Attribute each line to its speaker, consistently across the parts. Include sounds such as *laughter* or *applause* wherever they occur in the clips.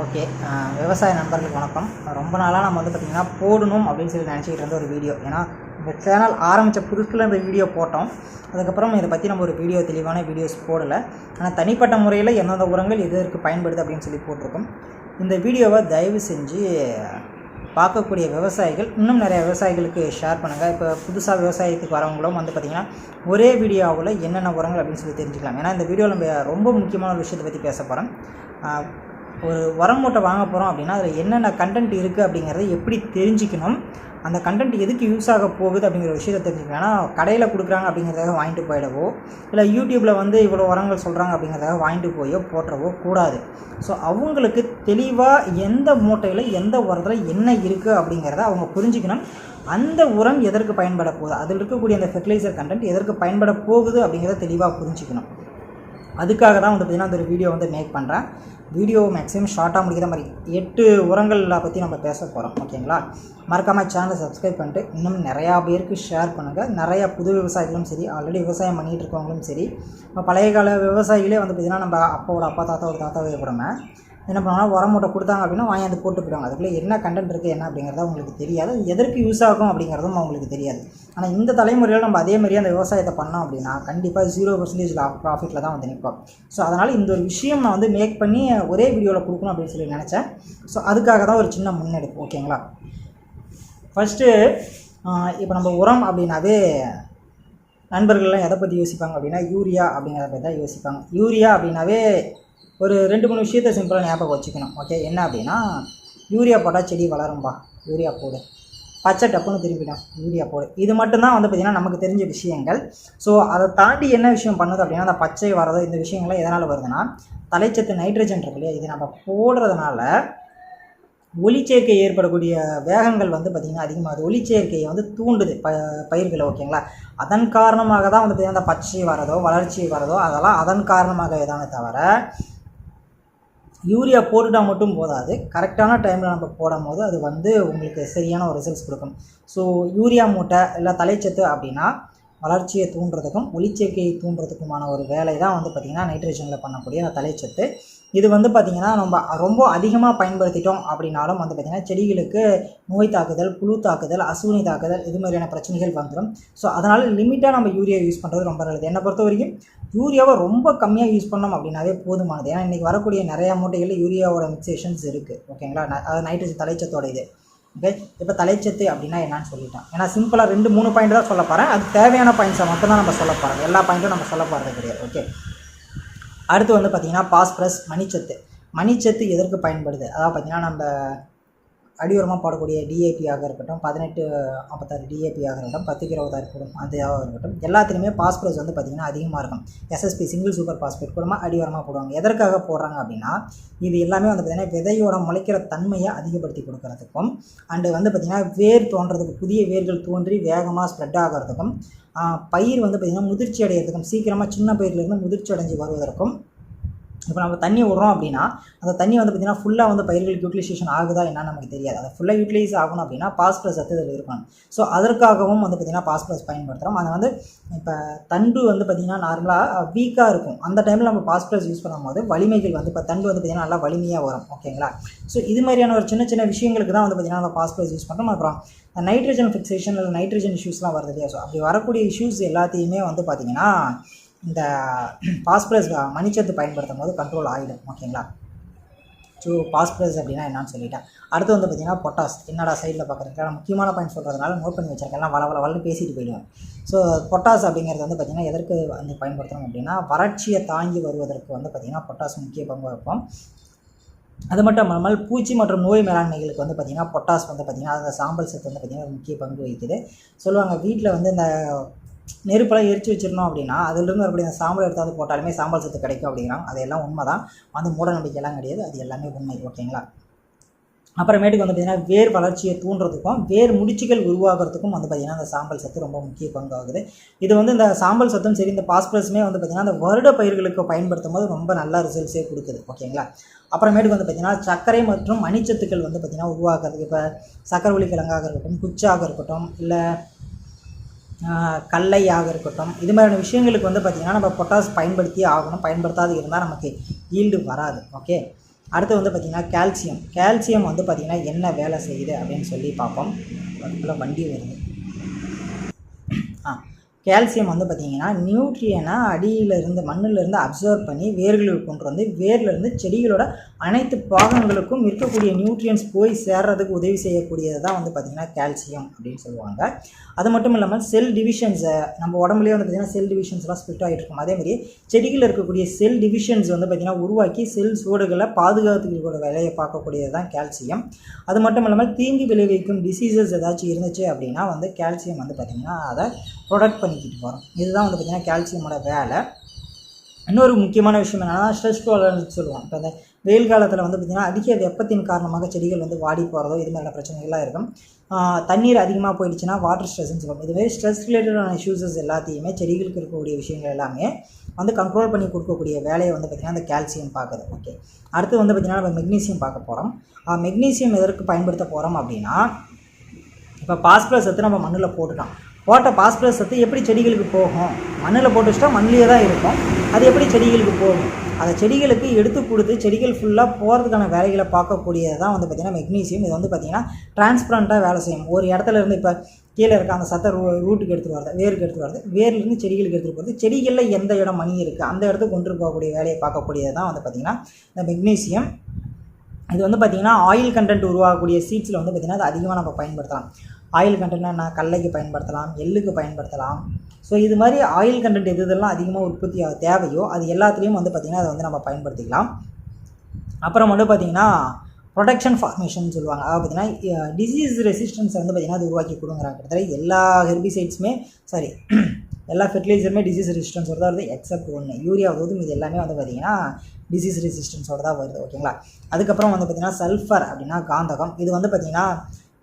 Speaker 1: Okay. விவசாய நண்பர்களுக்கு வணக்கம். ரொம்ப நாளாக நம்ம வந்து பார்த்திங்கன்னா போடணும் அப்படின்னு சொல்லி நினச்சிக்கிட்டு இருந்த ஒரு வீடியோ. ஏன்னா இந்த சேனல் ஆரம்பித்த புதுசில் இந்த வீடியோ போட்டோம். அதுக்கப்புறம் இதை பற்றி நம்ம ஒரு வீடியோ தெளிவான வீடியோஸ் போடலை. ஆனால் தனிப்பட்ட முறையில் எந்தெந்த உரங்கள் எதற்கு பயன்படுது அப்படின்னு சொல்லி போட்டிருக்கோம். இந்த வீடியோவை தயவு செஞ்சு பார்க்கக்கூடிய விவசாயிகள் இன்னும் நிறைய விவசாயிகளுக்கு ஷேர் பண்ணுங்கள் இப்போ புதுசாக விவசாயத்துக்கு வரவங்களும் வந்து பார்த்திங்கன்னா ஒரே வீடியோவில் என்னென்ன உரங்கள் அப்படின்னு சொல்லி தெரிஞ்சுக்கலாம். ஏன்னா இந்த வீடியோவில் நம்ம ரொம்ப முக்கியமான ஒரு விஷயத்தை பற்றி பேச போகிறோம் ஒரு உரம் மூட்டை வாங்க போகிறோம் அப்படின்னா அதில் என்னென்ன கண்டென்ட் இருக்குது அப்படிங்கிறத எப்படி தெரிஞ்சுக்கணும்? அந்த கண்டென்ட் எதுக்கு யூஸ் ஆக போகுது அப்படிங்கிற விஷயத்தை தெரிஞ்சுக்கணும். ஏன்னா கடையில் கொடுக்குறாங்க அப்படிங்கிறதாக வாங்கிட்டு போயிடவோ இல்லை யூடியூப்பில் வந்து இவ்வளோ உரங்கள் சொல்கிறாங்க அப்படிங்கிறதாக வாங்கிட்டு போயோ போட்டுறவோ கூடாது. ஸோ அவங்களுக்கு தெளிவாக எந்த மூட்டையில் எந்த உரத்தில் என்ன இருக்குது அப்படிங்கிறத அவங்க புரிஞ்சுக்கணும். அந்த உரம் எதற்கு பயன்பட போகுது? அதில் இருக்கக்கூடிய அந்த ஃபெர்டிலைசர் கண்டென்ட் எதற்கு பயன்பட போகுது அப்படிங்கிறத தெளிவாக புரிஞ்சுக்கணும். அதுக்காக தான் வந்து பார்த்திங்கன்னா அந்த ஒரு வீடியோ வந்து மேக் பண்ணுறேன் வீடியோ மேக்ஸிமம் ஷார்ட்டாக முடிக்கிற மாதிரி எட்டு உரங்களை பற்றி நம்ம பேச போகிறோம் ஓகேங்களா மறக்காமல் சேனலை சப்ஸ்கிரைப் பண்ணிட்டு இன்னும் நிறையா பேருக்கு ஷேர் பண்ணுங்கள் நிறையா புது விவசாயிகளும் சரி ஆல்ரெடி விவசாயம் பண்ணிகிட்டு இருக்கவங்களும் சரி. இப்போ பழைய கால விவசாயிகளே வந்து பார்த்திங்கன்னா நம்ம அப்பாவோட அப்பா தாத்தாவோட தாத்தாவே கூடமே என்ன பண்ணுவாங்கன்னா உரம் மூட்டை கொடுத்தாங்க அப்படின்னா வாங்கி போட்டு போயிடுவாங்க. அதுக்குள்ளே என்ன கண்டென்ட் இருக்குது என்ன அப்படிங்கிறது அவங்களுக்கு தெரியாது. எதற்கு யூஸ் ஆகும் அப்படிங்கிறதும் அவங்களுக்கு தெரியாது. ஆனால் இந்த தலைமுறையில் நம்ம அதே மாதிரியே அந்த விவசாயத்தை பண்ணோம் அப்படின்னா கண்டிப்பாக ஜீரோ பர்சன்டேஜ் ப்ராஃபிட்டில் தான் வந்து நிற்போம் ஸோ அதனால் இந்த ஒரு விஷயம் நான் வந்து மேக் பண்ணி ஒரே வீடியோவில் கொடுக்கணும் அப்படின்னு சொல்லி நினச்சேன். ஸோ அதுக்காக தான் ஒரு சின்ன முன்னெடுப்பு ஓகேங்களா ஃபஸ்ட்டு இப்போ நம்ம உரம் அப்படின்னாவே நண்பர்கள்லாம் எதை பற்றி யோசிப்பாங்க அப்படின்னா யூரியா அப்படிங்கிறத பற்றி தான் யோசிப்பாங்க. யூரியா அப்படின்னாவே ஒரு ரெண்டு மூணு விஷயத்த சிம்பிளாக ஞாபகம் வச்சுக்கணும். ஓகே என்ன அப்படின்னா யூரியா போட்டால் செடி வளரும்பா. யூரியா போடு. பச்சை டப்புன்னு திரும்பிடும். யூரியா போடு. இது மட்டும்தான் வந்து பார்த்திங்கன்னா நமக்கு தெரிஞ்ச விஷயங்கள். ஸோ அதை தாண்டி என்ன விஷயம் பண்ணுது அப்படின்னா அந்த பச்சை வரதோ இந்த விஷயங்கள்லாம் எதனால் வருதுன்னா தலைச்சத்து நைட்ரஜன் இருக்கு இல்லையா? இது நம்ம போடுறதுனால ஒளிச்சேர்க்கை ஏற்படக்கூடிய வேகங்கள் வந்து பார்த்திங்கன்னா அதிகமாகுது. ஒளிச்சேர்க்கையை வந்து தூண்டுது ப பயிர்களை ஓகேங்களா அதன் காரணமாக தான் வந்து பார்த்திங்கன்னா அந்த பச்சை வரதோ வளர்ச்சி வரதோ அதெல்லாம் அதன் காரணமாக இதான தவிர யூரியா போட்டுட்டால் மட்டும் போதாது. கரெக்டான டைமில் நம்ம போடும் போது அது வந்து உங்களுக்கு சரியான ஒரு ரிசல்ட்ஸ் கொடுக்கும். ஸோ யூரியா மூட்டை இல்லை தலைச்சத்து அப்படின்னா வளர்ச்சியை தூண்டுறதுக்கும் ஒளிச்சேர்க்கையை தூண்டுறதுக்குமான ஒரு வேலை தான் வந்து பார்த்திங்கன்னா நைட்ரஜனில் பண்ணக்கூடிய அந்த தலைச்சத்து. இது வந்து பார்த்திங்கன்னா நம்ம ரொம்ப அதிகமாக பயன்படுத்திட்டோம் அப்படின்னாலும் வந்து பார்த்திங்கன்னா செடிகளுக்கு நோய் தாக்குதல் புழு தாக்குதல் அசுவினி தாக்குதல் இது மாதிரியான பிரச்சனைகள் வந்துடும் ஸோ அதனால் லிமிட்டாக நம்ம யூரியா யூஸ் பண்ணுறது ரொம்ப நல்லது. என்னை பொறுத்த வரைக்கும் யூரியாவை ரொம்ப கம்மியாக யூஸ் பண்ணோம் அப்படின்னாவே போதுமானது. ஏன்னா இன்றைக்கி வரக்கூடிய நிறையா மூட்டைகளில் யூரியாவோட மிக்சேஷன்ஸ் இருக்குது ஓகேங்களா? அதாவது நைட்ரஜன் தலைச்சத்தோட இது. ஓகே? இப்போ தலைச்சத்து அப்படின்னா என்னன்னு சொல்லிட்டேன் ஏன்னா சிம்பிளாக ரெண்டு மூணு பாயிண்ட் தான் சொல்ல போகிறேன் அது தேவையான பாயிண்ட்ஸை மட்டும் தான் நம்ம சொல்ல போகிறோம் எல்லா பாயிண்ட்டும் நம்ம சொல்ல போகிறது கிடையாது. ஓகே? அடுத்து வந்து பார்த்திங்கன்னா பாஸ்பரஸ் மணிச்சத்து. மணிச்சத்து எதற்கு பயன்படுது? அதாவது பார்த்திங்கன்னா நம்ம அடியோரமாக போடக்கூடிய டிஏபியாக இருக்கட்டும் பதினெட்டு ஐம்பத்தாறு டிஏபியாக இருக்கட்டும் பத்துக்கு இருபதாயிரம் இருக்கட்டும் அதாக இருக்கட்டும் எல்லாத்துலேயுமே பாஸ்பரஸ் வந்து பார்த்திங்கன்னா அதிகமாக இருக்கும். எஸ்எஸ்பி சிங்கிள் சூப்பர் பாஸ்பேட் கூடமா அடியோரமாக போடுவாங்க. எதற்காக போடுறாங்க அப்படின்னா இது எல்லாமே வந்து பார்த்திங்கன்னா விதையோட முளைக்கிற தன்மையை அதிகப்படுத்தி கொடுக்கறதுக்கும் அண்டு வந்து பார்த்திங்கன்னா வேர் தோன்றதுக்கு புதிய வேர்கள் தோன்றி வேகமாக ஸ்ப்ரெட் ஆகிறதுக்கும் பயிர் வந்து பார்த்திங்கன்னா முதிர்ச்சி அடைகிறதுக்கும் சீக்கிரமாக சின்ன பயிர்லேருந்து முதிர்ச்சி அடைஞ்சு வருவதற்கும் இப்போ நம்ம தண்ணி விட்றோம் அப்படின்னா அந்த தண்ணி வந்து பார்த்திங்கன்னா ஃபுல்லாக வந்து பயிர்களுக்கு யூட்டிலைசேஷன் ஆகுதா என்னன்னு நமக்கு தெரியாது. அதை ஃபுல்லாக யூட்டிலைஸ் ஆகணும் அப்படின்னா பாஸ்பரஸ் சத்து இதில் இருக்கணும். ஸோ அதற்காகவும் வந்து பார்த்திங்கன்னா பாஸ்பரஸ் பயன்படுத்துகிறோம் அதை வந்து இப்போ தண்டு வந்து பார்த்திங்கன்னா நார்மலாக வீக்காக இருக்கும். அந்த டைமில் நம்ம பாஸ்பரஸ் யூஸ் பண்ணும்போது வலிமைகள் வந்து இப்போ தண்டு வந்து பார்த்திங்கன்னா நல்லா வலிமையாக வரும். ஓகேங்களா ஸோ இது மாதிரியான ஒரு சின்ன சின்ன விஷயங்களுக்கு தான் வந்து பார்த்திங்கன்னா நம்ம பாஸ்பரஸ் யூஸ் பண்ணுறோம் அப்புறம் நைட்ரஜன் ஃபிக்ஸேஷன் இல்லை நைட்ரஜன் இஷ்யூஸ்லாம் வருது இல்லையா? ஸோ அப்படி வரக்கூடிய இஷ்யூஸ் எல்லாத்தையுமே வந்து பார்த்திங்கன்னா இந்த பாஸ்பரஸ் மணிச்சத்து பயன்படுத்தும் போது கண்ட்ரோல் ஆகிடும் ஓகேங்களா ஸோ பாஸ்பரஸ் அப்படின்னா என்னன்னு சொல்லிட்டேன். அடுத்து வந்து பார்த்திங்கன்னா பொட்டாஸ் என்னடா சைடில் பார்க்குறதுக்கு முக்கியமான பாயிண்ட் சொல்கிறதுனால நோட் பண்ணி வச்சிருக்கேன் எல்லாம் வள வள வளன்னு பேசிட்டு போயிடுவேன். ஸோ பொட்டாஸ் அப்படிங்கிறது வந்து பார்த்திங்கன்னா எதற்கு வந்து பயன்படுத்துகிறோம் அப்படின்னா வறட்சியை தாங்கி வருவதற்கு வந்து பார்த்திங்கன்னா பொட்டாஸ் முக்கிய பங்கு வைப்போம் அது மட்டும் இல்லாமல் பூச்சி மற்றும் நோய் மேலாண்மைகளுக்கு வந்து பார்த்திங்கன்னா பொட்டாஸ் வந்து பார்த்திங்கன்னா அந்த சாம்பல் சத்து வந்து பார்த்திங்கன்னா முக்கிய பங்கு வகிக்குது. சொல்லுவாங்க வீட்டில் வந்து இந்த நெருப்பெல்லாம் எரிச்சு வச்சிடணும் அப்படின்னா அதுலேருந்து வரக்கூடிய அந்த சாம்பல் எடுத்தாவது போட்டாலுமே சாம்பல் சத்து கிடைக்கும் அப்படிங்கிறாங்க. அதெல்லாம் உண்மை தான் வந்து மூட நம்பிக்கையெல்லாம் கிடையாது. அது எல்லாமே உண்மை. ஓகேங்களா அப்புறமேட்டுக்கு வந்து பார்த்திங்கன்னா வேர் வளர்ச்சியை தூண்டுறதுக்கும் வேர் முடிச்சுகள் உருவாகிறதுக்கும் வந்து பார்த்திங்கன்னா அந்த சாம்பல் சத்து ரொம்ப முக்கிய பங்காகுது. இது வந்து இந்த சாம்பல் சத்தும் சரி இந்த பாஸ்பரஸுமே வந்து பார்த்திங்கன்னா அந்த வருட பயிர்களுக்கு பயன்படுத்தும் போது ரொம்ப நல்ல ரிசல்ட்ஸே கொடுக்குது. ஓகேங்களா அப்புறமேட்டுக்கு வந்து பார்த்திங்கன்னா சர்க்கரை மற்றும் மணிச்சத்துக்கள் வந்து பார்த்திங்கன்னா உருவாக்குறதுக்கு இப்போ சக்கரை ஒளி கிழங்காக இருக்கட்டும் குச்சாக இருக்கட்டும் இல்லை கல்லையாக இருக்கட்டும். இது மாதிரியான விஷயங்களுக்கு வந்து பார்த்திங்கன்னா நம்ம பொட்டாஸ் பயன்படுத்தியே ஆகணும். பயன்படுத்தாது இருந்தால் நமக்கு ஈல்டு வராது. ஓகே அடுத்து வந்து பார்த்திங்கன்னா கால்சியம் கால்சியம் வந்து பார்த்திங்கன்னா என்ன வேலை செய்யுது அப்படின்னு சொல்லி பார்ப்போம். அதுக்குள்ளே வண்டி வருது. ஆ கால்சியம் வந்து பார்த்திங்கன்னா நியூட்ரியனை அடியிலிருந்து மண்ணிலிருந்து அப்சர்வ் பண்ணி வேர்களுக்கு கொண்டு வந்து வேர்லேருந்து செடிகளோட அனைத்து பாகங்களுக்கும் இருக்கக்கூடிய நியூட்ரியன்ஸ் போய் சேர்றதுக்கு உதவி செய்யக்கூடியது தான் வந்து பார்த்திங்கன்னா கால்சியம் அப்படின்னு சொல்லுவாங்க. அது மட்டும் இல்லாமல் செல் டிவிஷன்ஸை நம்ம உடம்புலேயே வந்து பார்த்திங்கன்னா செல் டிவிஷன்ஸ்லாம் ஸ்பிட் ஆகிட்டு இருக்கும். அதேமாதிரி செடிகளில் இருக்கக்கூடிய செல் டிவிஷன்ஸ் வந்து பார்த்திங்கன்னா உருவாக்கி செல் சூடுகளை பாதுகாத்துக்கிற வேலையை பார்க்கக்கூடியது தான் கால்சியம் அது மட்டும் இல்லாமல் தீங்கு விளைவிக்கும் டிசீசஸ் ஏதாச்சும் இருந்துச்சு அப்படின்னா வந்து கால்சியம் வந்து பார்த்திங்கன்னா அதை ப்ரொடக்ட் பண்ணிக்கிட்டு வரும் இதுதான் வந்து பார்த்திங்கன்னா கால்சியமோட வேலை. இன்னொரு முக்கியமான விஷயம் என்னென்னா ஸ்ட்ரெஸ் டாலரன்ஸ் சொல்லுவோம் இப்போ இந்த வெயில் காலத்தில் வந்து பார்த்திங்கன்னா அதிக வெப்பத்தின் காரணமாக செடிகள் வந்து வாடி போகிறதோ இது மாதிரியான பிரச்சனைகள்லாம் இருக்கும். தண்ணீர் அதிகமாக போயிடுச்சுன்னா வாட்டர் ஸ்ட்ரெஸ்ன்னு சொல்லுவோம் இதுவே ஸ்ட்ரெஸ் ரிலேட்டடான இஷ்யூஸஸ் எல்லாத்தையுமே செடிகளுக்கு இருக்கக்கூடிய விஷயங்கள் எல்லாமே வந்து கண்ட்ரோல் பண்ணி கொடுக்கக்கூடிய வேலையை வந்து பார்த்திங்கன்னா அந்த கால்சியம் பார்க்குது ஓகே அடுத்து வந்து பார்த்திங்கன்னா நம்ம மெக்னீசியம் பார்க்க போகிறோம் மெக்னீசியம் எதற்கு பயன்படுத்த போகிறோம் அப்படின்னா இப்போ பாஸ்பரஸ் எடுத்து நம்ம மண்ணில் போட்டுட்டோம் போட்ட பாஸ்பரஸ் சத்து எப்படி செடிகளுக்கு போகும்? மண்ணில் போட்டு வச்சுட்டா மண்ணிலே தான் இருக்கும். அது எப்படி செடிகளுக்கு போகும்? அதை செடிகளுக்கு எடுத்து கொடுத்து செடிகள் ஃபுல்லாக போகிறதுக்கான வேலைகளை பார்க்கக்கூடியது தான் வந்து பார்த்திங்கன்னா மெக்னீசியம் இது வந்து பார்த்திங்கன்னா டிரான்ஸ்பரண்ட்டாக வேலை செய்யும். ஒரு இடத்துல இருந்து இப்போ கீழே இருக்க அந்த சத்தை ரூ ரூட்டுக்கு எடுத்துகிட்டு வரது வேருக்கு எடுத்துகிட்டு வரது வேர்லேருந்து செடிகளுக்கு எடுத்துகிட்டு போகிறது செடிகளில் எந்த இடம் மணி இருக்குது அந்த இடத்துக்கு கொண்டு போகக்கூடிய வேலையை பார்க்கக்கூடியது தான் வந்து பார்த்திங்கன்னா இந்த மெக்னீசியம் இது வந்து பார்த்திங்கன்னா ஆயில் கண்டென்ட் உருவாகக்கூடிய சீட்ஸில் வந்து பார்த்திங்கன்னா அது அதிகமாக நம்ம பயன்படுத்தலாம். ஆயில் கண்டென்ட்னா கல்லைக்கு கடலைக்கு பயன்படுத்தலாம் எள்ளுக்கு பயன்படுத்தலாம். ஸோ இது மாதிரி ஆயில் கண்டென்ட் எது இதெல்லாம் அதிகமாக உற்பத்தி தேவையோ அது எல்லாத்துலேயும் வந்து பார்த்திங்கன்னா அதை வந்து நம்ம பயன்படுத்திக்கலாம். அப்புறம் வந்து பார்த்திங்கன்னா ப்ரொடெக்ஷன் ஃபார்மேஷன் சொல்லுவாங்க. அதாவது பார்த்திங்கன்னா டிசீஸ் ரெசிஸ்டன்ஸ் வந்து பார்த்திங்கன்னா அது உருவாக்கி கொடுங்குறாங்க கிட்டத்தட்ட எல்லா ஹெர்பிசைட்ஸுமே சாரி *clears throat* எல்லா ஃபெர்டிலைசருமே டிசீஸ் ரெசிஸ்டன்ஸோட தான் வருது எக்ஸப்ட் ஒன்று யூரியா போதும் இது எல்லாமே வந்து பார்த்திங்கன்னா டிசீஸ் ரெசிஸ்டன்ஸோட தான் வருது ஓகேங்களா அதுக்கப்புறம் வந்து பார்த்திங்கன்னா சல்ஃபர் அப்படின்னா காந்தகம். இது வந்து பார்த்திங்கன்னா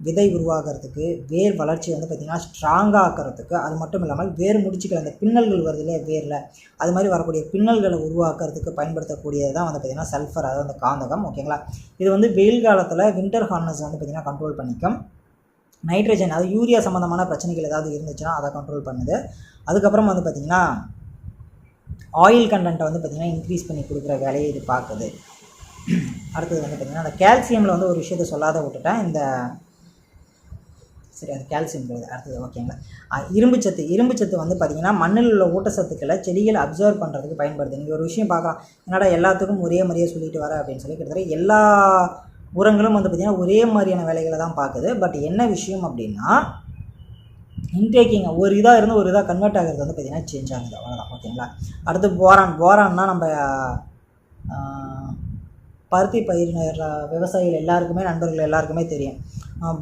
Speaker 1: விதை உருவாகிறதுக்கு வேர் வளர்ச்சி வந்து பார்த்திங்கன்னா ஸ்ட்ராங்காக ஆக்கிறதுக்கு அது மட்டும் இல்லாமல் வேர் முடிச்சுக்கிற அந்த பின்னல்கள் வருது இல்லையா வேரில்? அது மாதிரி வரக்கூடிய பின்னல்களை உருவாக்குறதுக்கு பயன்படுத்தக்கூடியது தான் வந்து பார்த்திங்கன்னா சல்ஃபர் அதாவது அந்த காந்தகம் ஓகேங்களா இது வந்து வெயில் காலத்தில் வின்டர் ஹார்னஸ் வந்து பார்த்திங்கன்னா கண்ட்ரோல் பண்ணிக்கும். நைட்ரஜன் அது யூரியா சம்மந்தமான பிரச்சனைகள் ஏதாவது இருந்துச்சுன்னா அதை கண்ட்ரோல் பண்ணுது. அதுக்கப்புறம் வந்து பார்த்திங்கன்னா ஆயில் கண்டென்ட்டை வந்து பார்த்திங்கன்னா இன்க்ரீஸ் பண்ணி கொடுக்குற வேலையை இது பார்க்குது. அடுத்தது வந்து பார்த்திங்கன்னா அந்த கால்சியமில் வந்து ஒரு விஷயத்த சொல்லாத விட்டுட்டேன். இந்த சரி அது கால்சியம் கிடையாது. அடுத்தது ஓகேங்களா இரும்புச்சத்து இரும்புச்சத்து வந்து பார்த்திங்கன்னா மண்ணில் உள்ள ஊட்டச்சத்துக்களை செடிகளை அப்சர்வ் பண்ணுறதுக்கு பயன்படுது. நீங்கள் ஒரு விஷயம் பார்க்கலாம். என்னடா எல்லாத்துக்கும் ஒரே மாதிரியே சொல்லிட்டு வர அப்படின்னு சொல்லி கிட்டத்தட்ட எல்லா உரங்களும் வந்து பார்த்திங்கன்னா ஒரே மாதிரியான வேலைகளை தான் பார்க்குது. பட் என்ன விஷயம் அப்படின்னா இன்டேக்கிங் ஒரு இதாக இருந்து ஒரு இதாக கன்வெர்ட் ஆகிறது வந்து பார்த்திங்கன்னா சேஞ்ச் ஆகுது. அவ்வளோதான் ஓகேங்களா அடுத்து போரான் போரான்னா நம்ம பருத்தி பயிரினர் விவசாயிகள் எல்லாருக்குமே நண்பர்கள் எல்லாருக்குமே தெரியும்.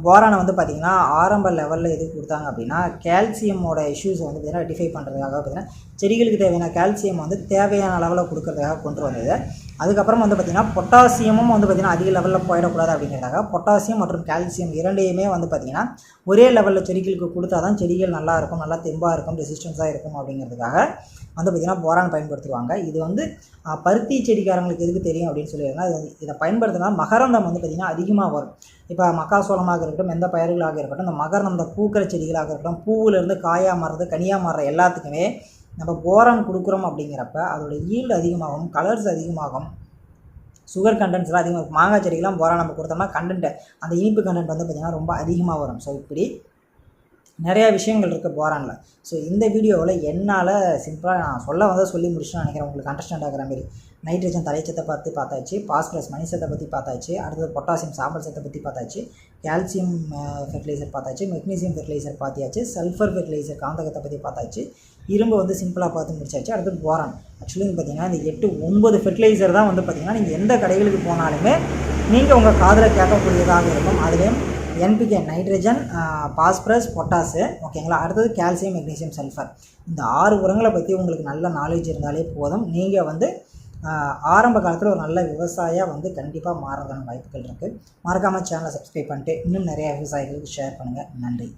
Speaker 1: போரானை வந்து பார்த்திங்கன்னா ஆரம்ப லெவலில் எது கொடுத்தாங்க அப்படின்னா கால்சியமோட இஷ்யூஸை வந்து பார்த்திங்கன்னா ரெட்டிஃபை பண்ணுறதுக்காக பார்த்திங்கன்னா செடிகளுக்கு தேவையான கால்சியம் வந்து தேவையான அளவில் கொடுக்கறதுக்காக கொண்டு வந்தது. அதுக்கப்புறம் வந்து பார்த்திங்கன்னா பொட்டாசியமும் வந்து பார்த்திங்கன்னா அதிக லெவலில் போயிடக்கூடாது அப்படிங்கிறதுக்காக பொட்டாசியம் மற்றும் கால்சியம் இரண்டையுமே வந்து பார்த்திங்கன்னா ஒரே லெவலில் செடிகளுக்கு கொடுத்தா தான் செடிகள் நல்லா இருக்கும் நல்லா தெம்பாக இருக்கும் ரெசிஸ்டன்ஸாக இருக்கும் அப்படிங்கிறதுக்காக வந்து பார்த்திங்கன்னா போரான் பயன்படுத்துவாங்க. இது வந்து பருத்தி செடிக்காரங்களுக்கு எதுக்கு தெரியும் அப்படின்னு சொல்லியிருந்தா இது இதை பயன்படுத்தினா மகரந்தம் வந்து பார்த்திங்கன்னா அதிகமாக வரும். இப்போ மக்காசோளமாக இருக்கட்டும் எந்த பயிர்களாக இருக்கட்டும் இந்த மகரந்தம் இந்த பூக்கிற செடிகளாக இருக்கட்டும் பூவிலேருந்து காயாக மாறுறது கனியாக மாறுற எல்லாத்துக்குமே நம்ம போரான் கொடுக்குறோம் அப்படிங்கிறப்ப அதோடய ஈல்டு அதிகமாகும் கலர்ஸ் அதிகமாகும் சுகர் கண்டென்ட்ஸ்லாம் அதிகமாக இருக்கும் மாங்காய் செடிக்கெலாம் போரான் நம்ம கொடுத்தோம்னா கண்டென்ட்டு அந்த இனிப்பு கண்டென்ட் வந்து பார்த்திங்கன்னா ரொம்ப அதிகமாக வரும். ஸோ இப்படி நிறையா விஷயங்கள் இருக்குது போரானில் ஸோ இந்த வீடியோவில் என்னால் சிம்பிளாக நான் சொல்ல வந்தால் சொல்லி முடிச்சுன்னு நினைக்கிறேன். உங்களுக்கு அண்டர்ஸ்டாண்ட் ஆகிற மாதிரி. நைட்ரஜன் தலைச்சத்தை பற்றி பார்த்தாச்சு. பாஸ்பரஸ் மணிசத்தை பற்றி பார்த்தாச்சு. அடுத்தது பொட்டாசியம் சாம்பல் சத்தை பற்றி பார்த்தாச்சு. கால்சியம் ஃபெர்டிலைசர் பார்த்தாச்சு. மெக்னீசியம் ஃபெர்டிலைசர் பார்த்தியாச்சு சல்ஃபர் ஃபெர்டிலைசர் காந்தகத்தை பற்றி பார்த்தாச்சு. இரும்பு வந்து சிம்பிளாக பார்த்து முடிச்சாச்சு. அடுத்து போரான் ஆக்சுவலி வந்து பார்த்திங்கன்னா இந்த எட்டு ஒன்பது ஃபெர்டிலைசர் தான் வந்து பார்த்திங்கன்னா நீங்கள் எந்த கடைகளுக்கு போனாலுமே நீங்கள் உங்கள் காதில் கேட்கக்கூடியதாக இருக்கும். அதுலேயும் என்பிகே நைட்ரஜன் பாஸ்பரஸ் பொட்டாஸு ஓகேங்களா அடுத்தது கால்சியம் மெக்னீசியம் சல்ஃபர் இந்த ஆறு உரங்களை பற்றி உங்களுக்கு நல்ல நாலேஜ் இருந்தாலே போதும். நீங்கள் வந்து ஆரம்ப காலத்தில் ஒரு நல்ல விவசாயியாக வந்து கண்டிப்பாக மாறதான வாய்ப்புகள் இருக்குது மறக்காமல் சேனலை சப்ஸ்கிரைப் பண்ணிட்டு இன்னும் நிறைய விவசாயிகளுக்கு ஷேர் பண்ணுங்கள் நன்றி.